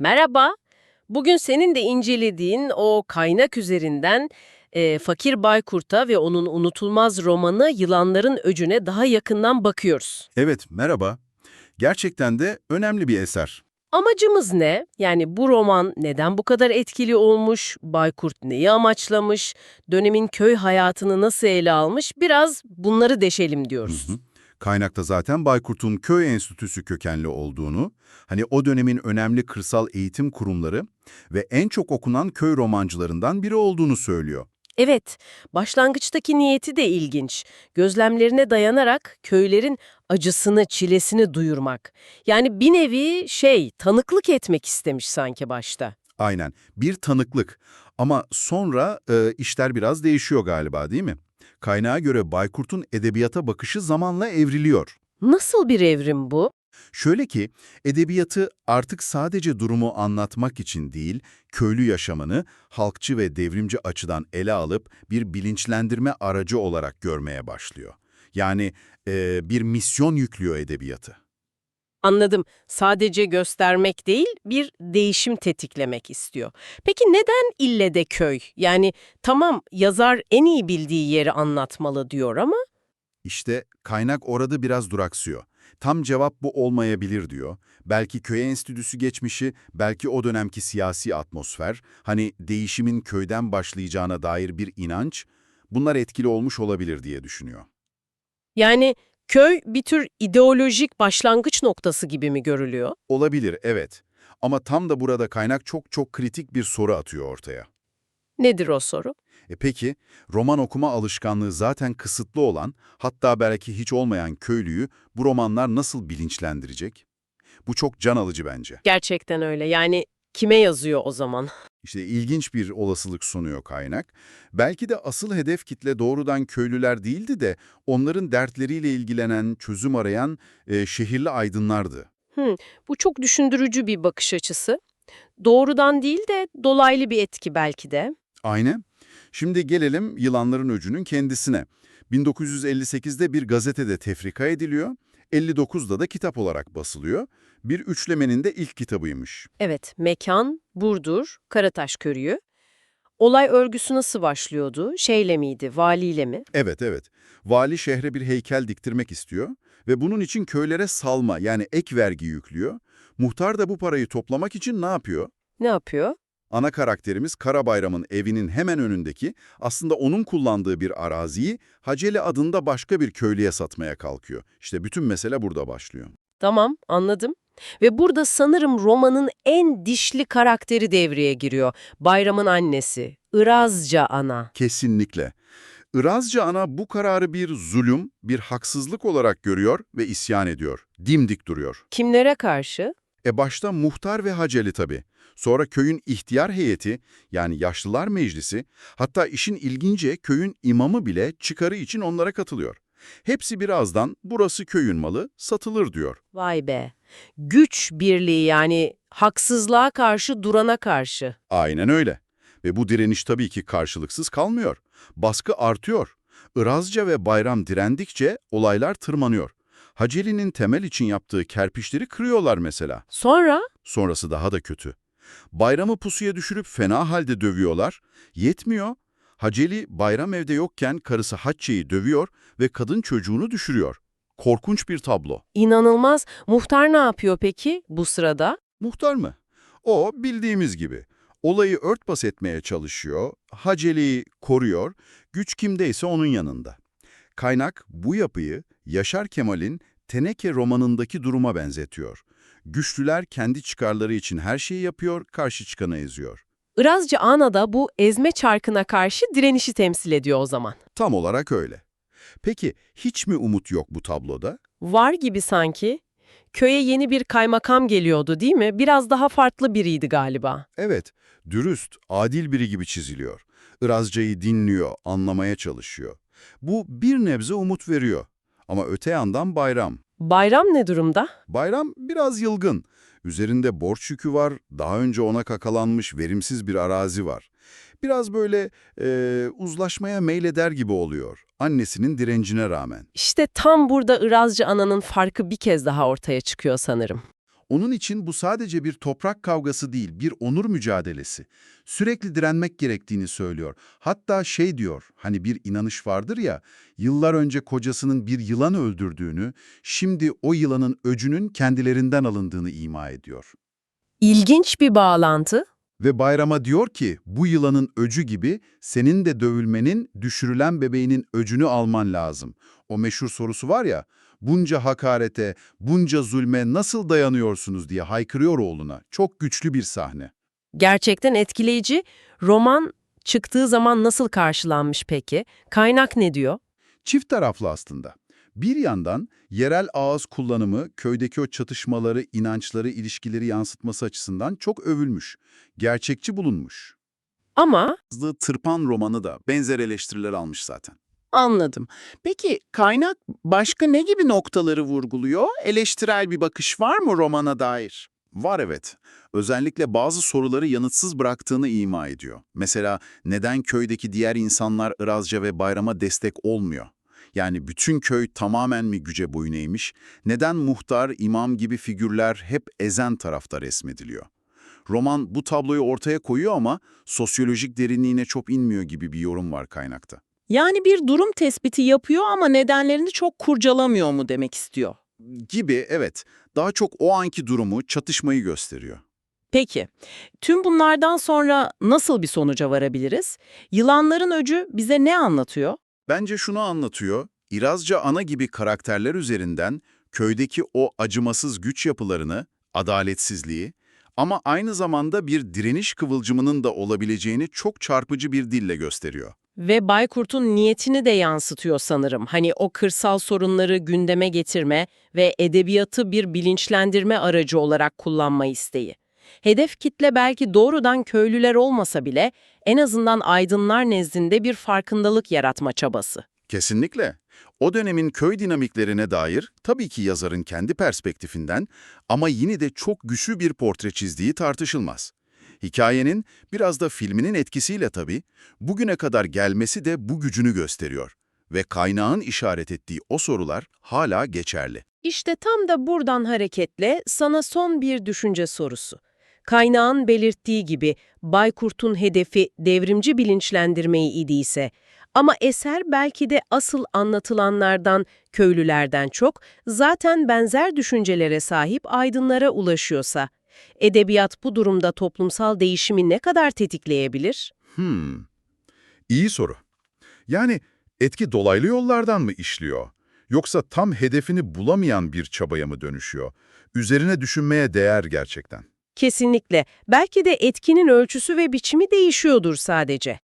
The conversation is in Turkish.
Merhaba. Bugün senin de incelediğin o kaynak üzerinden e, Fakir Baykurt'a ve onun unutulmaz romanı Yılanların Öcü'ne daha yakından bakıyoruz. Evet, merhaba. Gerçekten de önemli bir eser. Amacımız ne? Yani bu roman neden bu kadar etkili olmuş? Baykurt neyi amaçlamış? Dönemin köy hayatını nasıl ele almış? Biraz bunları deşelim diyoruz. Hı hı. Kaynakta zaten Baykurt'un köy enstitüsü kökenli olduğunu, hani o dönemin önemli kırsal eğitim kurumları ve en çok okunan köy romancılarından biri olduğunu söylüyor. Evet, başlangıçtaki niyeti de ilginç. Gözlemlerine dayanarak köylerin acısını, çilesini duyurmak. Yani bir nevi şey, tanıklık etmek istemiş sanki başta. Aynen, bir tanıklık. Ama sonra e, işler biraz değişiyor galiba değil mi? Kaynağa göre Baykurt'un edebiyata bakışı zamanla evriliyor. Nasıl bir evrim bu? Şöyle ki, edebiyatı artık sadece durumu anlatmak için değil, köylü yaşamını halkçı ve devrimci açıdan ele alıp bir bilinçlendirme aracı olarak görmeye başlıyor. Yani e, bir misyon yüklüyor edebiyatı. Anladım. Sadece göstermek değil, bir değişim tetiklemek istiyor. Peki neden ille de köy? Yani tamam yazar en iyi bildiği yeri anlatmalı diyor ama İşte kaynak orada biraz duraksıyor. Tam cevap bu olmayabilir diyor. Belki köy enstitüsü geçmişi, belki o dönemki siyasi atmosfer, hani değişimin köyden başlayacağına dair bir inanç, bunlar etkili olmuş olabilir diye düşünüyor. yani köy bir tür ideolojik başlangıç noktası gibi mi görülüyor? Olabilir, evet. Ama tam da burada kaynak çok çok kritik bir soru atıyor ortaya. Nedir o soru? E peki, roman okuma alışkanlığı zaten kısıtlı olan, hatta belki hiç olmayan köylüyü bu romanlar nasıl bilinçlendirecek? Bu çok can alıcı bence. Gerçekten öyle. Yani kime yazıyor o zaman? İşte ilginç bir olasılık sunuyor kaynak. Belki de asıl hedef kitle doğrudan köylüler değildi de onların dertleriyle ilgilenen, çözüm arayan e, şehirli aydınlardı. Bu çok düşündürücü bir bakış açısı. Doğrudan değil de dolaylı bir etki belki de. Aynen. Şimdi gelelim Yılanların Öcü'nün kendisine. 1958'de bir gazetede tefrika ediliyor, 59'da da kitap olarak basılıyor. Bir üçlemenin de ilk kitabıymış. Evet, mekan, Burdur, Karataş Körüğü. Olay örgüsü nasıl başlıyordu? Şeyle miydi, valiyle mi? Evet, evet. Vali şehre bir heykel diktirmek istiyor ve bunun için köylere salma yani ek vergi yüklüyor. Muhtar da bu parayı toplamak için ne yapıyor? Ne yapıyor? Ana karakterimiz Karabayram'ın evinin hemen önündeki, aslında onun kullandığı bir araziyi Haceli adında başka bir köylüye satmaya kalkıyor. İşte bütün mesele burada başlıyor. Tamam, anladım. Ve burada sanırım romanın en dişli karakteri devreye giriyor. Bayram'ın annesi, Irazca ana. Kesinlikle. Irazcı ana bu kararı bir zulüm, bir haksızlık olarak görüyor ve isyan ediyor. Dimdik duruyor. Kimlere karşı? E başta muhtar ve haceli tabii. Sonra köyün ihtiyar heyeti, yani yaşlılar meclisi, hatta işin ilginci köyün imamı bile çıkarı için onlara katılıyor. Hepsi birazdan burası köyün malı, satılır diyor. Vay be. Güç birliği yani haksızlığa karşı durana karşı. Aynen öyle. Ve bu direniş tabii ki karşılıksız kalmıyor. Baskı artıyor. Irazca ve Bayram direndikçe olaylar tırmanıyor. Haceli'nin temel için yaptığı kerpiçleri kırıyorlar mesela. Sonra? Sonrası daha da kötü. Bayramı pusuya düşürüp fena halde dövüyorlar. Yetmiyor. Haceli bayram evde yokken karısı Hacce'yi dövüyor ve kadın çocuğunu düşürüyor. Korkunç bir tablo. İnanılmaz. Muhtar ne yapıyor peki bu sırada? Muhtar mı? O bildiğimiz gibi. Olayı örtbas etmeye çalışıyor, Haceli'yi koruyor, güç kimdeyse onun yanında. Kaynak bu yapıyı Yaşar Kemal'in Teneke romanındaki duruma benzetiyor. Güçlüler kendi çıkarları için her şeyi yapıyor, karşı çıkanı eziyor. Irazcı ana da bu ezme çarkına karşı direnişi temsil ediyor o zaman. Tam olarak öyle. Peki hiç mi umut yok bu tabloda? Var gibi sanki. Köye yeni bir kaymakam geliyordu değil mi? Biraz daha farklı biriydi galiba. Evet, dürüst, adil biri gibi çiziliyor. Irazca'yı dinliyor, anlamaya çalışıyor. Bu bir nebze umut veriyor. Ama öte yandan Bayram. Bayram ne durumda? Bayram biraz yılgın. Üzerinde borç yükü var, daha önce ona kakalanmış verimsiz bir arazi var. Biraz böyle e, uzlaşmaya meyleder gibi oluyor, annesinin direncine rağmen. İşte tam burada Irazcı ananın farkı bir kez daha ortaya çıkıyor sanırım. Onun için bu sadece bir toprak kavgası değil, bir onur mücadelesi. Sürekli direnmek gerektiğini söylüyor. Hatta şey diyor, hani bir inanış vardır ya, yıllar önce kocasının bir yılan öldürdüğünü, şimdi o yılanın öcünün kendilerinden alındığını ima ediyor. İlginç bir bağlantı. Ve bayrama diyor ki, bu yılanın öcü gibi senin de dövülmenin, düşürülen bebeğinin öcünü alman lazım. O meşhur sorusu var ya, bunca hakarete, bunca zulme nasıl dayanıyorsunuz diye haykırıyor oğluna. Çok güçlü bir sahne. Gerçekten etkileyici. Roman çıktığı zaman nasıl karşılanmış peki? Kaynak ne diyor? Çift taraflı aslında. Bir yandan yerel ağız kullanımı köydeki o çatışmaları, inançları, ilişkileri yansıtması açısından çok övülmüş. Gerçekçi bulunmuş. Ama Tırpan romanı da benzer eleştiriler almış zaten. Anladım. Peki kaynak başka ne gibi noktaları vurguluyor? Eleştirel bir bakış var mı romana dair? Var evet. Özellikle bazı soruları yanıtsız bıraktığını ima ediyor. Mesela neden köydeki diğer insanlar Irazca ve bayrama destek olmuyor? Yani bütün köy tamamen mi güce boyun eğmiş? Neden muhtar, imam gibi figürler hep ezen tarafta resmediliyor? Roman bu tabloyu ortaya koyuyor ama sosyolojik derinliğine çok inmiyor gibi bir yorum var kaynakta. Yani bir durum tespiti yapıyor ama nedenlerini çok kurcalamıyor mu demek istiyor. Gibi evet, daha çok o anki durumu, çatışmayı gösteriyor. Peki, tüm bunlardan sonra nasıl bir sonuca varabiliriz? Yılanların öcü bize ne anlatıyor? Bence şunu anlatıyor, İrazca ana gibi karakterler üzerinden köydeki o acımasız güç yapılarını, adaletsizliği ama aynı zamanda bir direniş kıvılcımının da olabileceğini çok çarpıcı bir dille gösteriyor. Ve Baykurt'un niyetini de yansıtıyor sanırım. Hani o kırsal sorunları gündeme getirme ve edebiyatı bir bilinçlendirme aracı olarak kullanma isteği. Hedef kitle belki doğrudan köylüler olmasa bile en azından aydınlar nezdinde bir farkındalık yaratma çabası. Kesinlikle. O dönemin köy dinamiklerine dair tabii ki yazarın kendi perspektifinden ama yine de çok güçlü bir portre çizdiği tartışılmaz. Hikayenin biraz da filminin etkisiyle tabii bugüne kadar gelmesi de bu gücünü gösteriyor ve kaynağın işaret ettiği o sorular hala geçerli. İşte tam da buradan hareketle sana son bir düşünce sorusu. Kaynağın belirttiği gibi Baykurt'un hedefi devrimci bilinçlendirmeyi idiyse ama eser belki de asıl anlatılanlardan, köylülerden çok zaten benzer düşüncelere sahip aydınlara ulaşıyorsa, edebiyat bu durumda toplumsal değişimi ne kadar tetikleyebilir? Hmm, iyi soru. Yani etki dolaylı yollardan mı işliyor? Yoksa tam hedefini bulamayan bir çabaya mı dönüşüyor? Üzerine düşünmeye değer gerçekten. Kesinlikle. Belki de etkinin ölçüsü ve biçimi değişiyordur sadece.